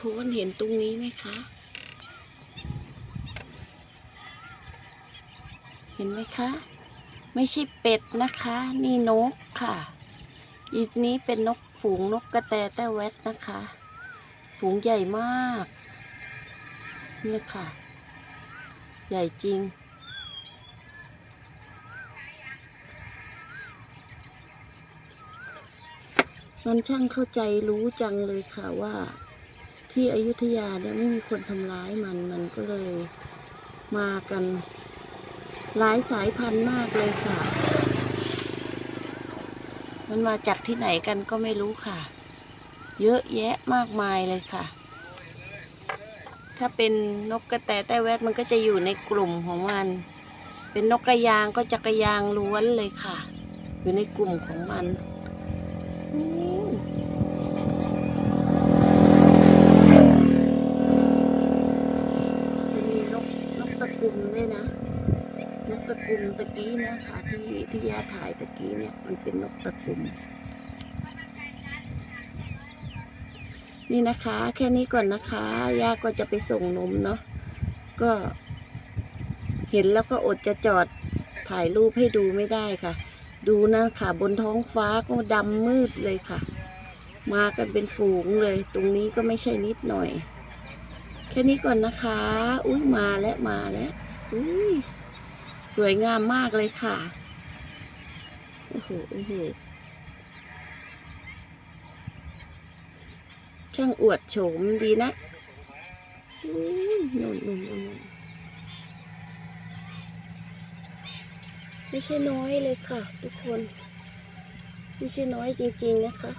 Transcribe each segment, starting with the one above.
คนเห็นตรงนี้ไหมคะ เห็นไหมคะ ไม่ใช่เป็ดนะคะ นี่นกค่ะ อีกนี้เป็นนกฝูงนกกระแตแต้แวดนะคะ ฝูงใหญ่มาก เนี่ยค่ะ ใหญ่จริงนนช่างเข้าใจรู้จังเลยค่ะว่า ที่อยุธยาเนี่ยไม่มีคนทำร้ายมันมันก็เลยมากัน หลายสายพันธุ์มากเลยค่ะ มันมาจากที่ไหนกันก็ไม่รู้ค่ะ เยอะแยะมากมายเลยค่ะ ถ้าเป็นนกกระแตแต้แวดมันก็จะอยู่ในกลุ่มของมัน เป็นนกกระยางก็จะกระยางล้วนเลยค่ะ อยู่ในกลุ่มของมันอืมจะมีนกน กตะกุมด้วยนะ นกตะกุมตะกี้นะคะที่ที่ย่าถ่ายตะกี้เนี่ยมันเป็นนกตะกุม นี่นะคะ แค่นี้ก่อนนะคะย่าก็จะไปส่งนมเนาะก็เห็นแล้วก็อดจะจอดถ่ายรูปให้ดูไม่ได้ค่ะ ดูนะค่ะบนท้องฟ้าก็ดำมืดเลยค่ะ มากันเป็นฝูงเลย ตรงนี้ก็ไม่ใช่นิดหน่อย แค่นี้ก่อนนะคะ อุ้ยมาแล้วมาแล้ว สวยงามมากเลยค่ะ โอ้โหโอ้โหช่างอวดโฉมดีนะนุ่นนุ่นนุ่นไม่ใช่น้อยเลยค่ะ ทุกคน ไม่ใช่น้อยจริง ๆ นะคะ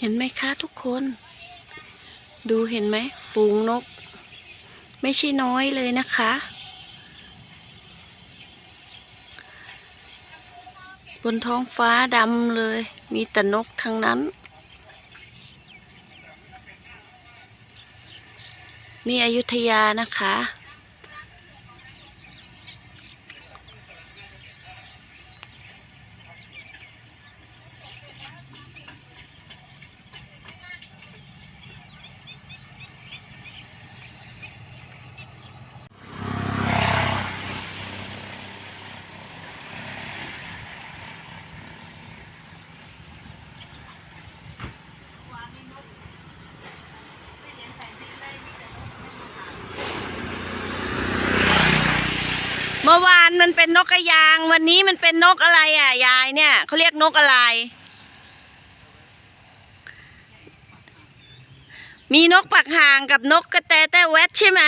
เห็นไหมคะทุกคน ดูเห็นไหม ฝูงนก ไม่ใช่น้อยเลยนะคะ บนท้องฟ้าดำเลย มีแต่นกทั้งนั้น นี่อยุธยานะคะ มันเป็นนกกระยาง วันนี้มันเป็นนกอะไรอะ ยายเนี่ยเขาเรียกนกอะไร มีนกปักห่างกับนกกระแตแต้แวดใช่ไหม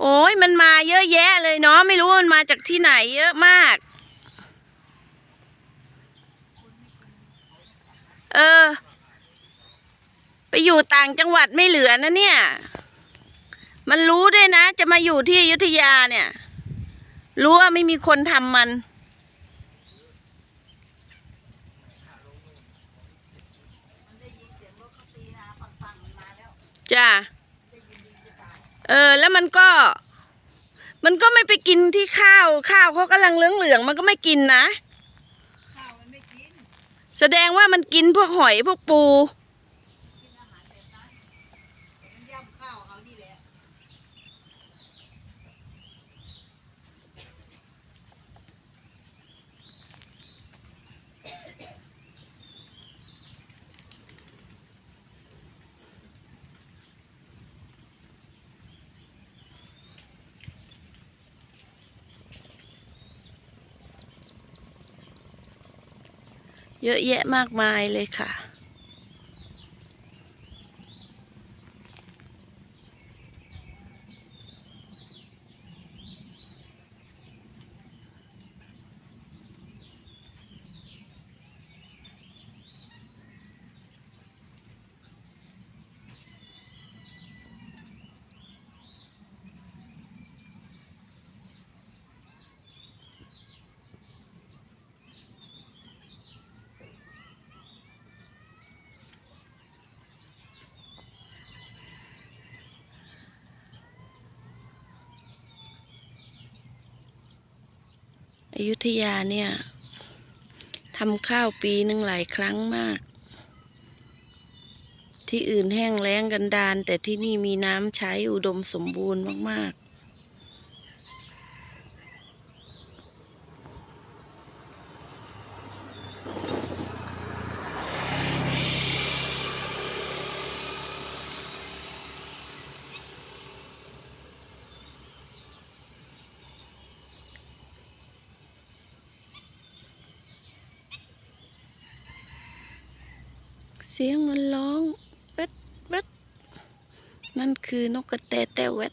โอ้ยมันมาเยอะแยะเลยเนาะไม่รู้มันมาจากที่ไหนเยอะมาก เออ ไปอยู่ต่างจังหวัดไม่เหลือนะเนี่ย มันรู้ด้วยนะ จะมาอยู่ที่อยุธยาเนี่ย รู้ว่าไม่มีคนทำมัน จ้ะเออ แล้วมันก็ มันก็ไม่ไปกินที่ข้าว ข้าวเขากำลังเหลืองๆมันก็ไม่กินนะข้าวมันไม่กินแสดงว่ามันกินพวกหอยพวกปู มันย่ำข้าวเอานี่แหละ เยอะแยะมากมายเลยค่ะ อยุธยาเนี่ยทำข้าวปีหนึ่งหลายครั้งมาก ที่อื่นแห้งแล้งกันดาน แต่ที่นี่มีน้ำใช้อุดมสมบูรณ์มาก ๆ สียงมันร้องแป๊ดแป๊ดนั่นคือนกกระแตแต่แวด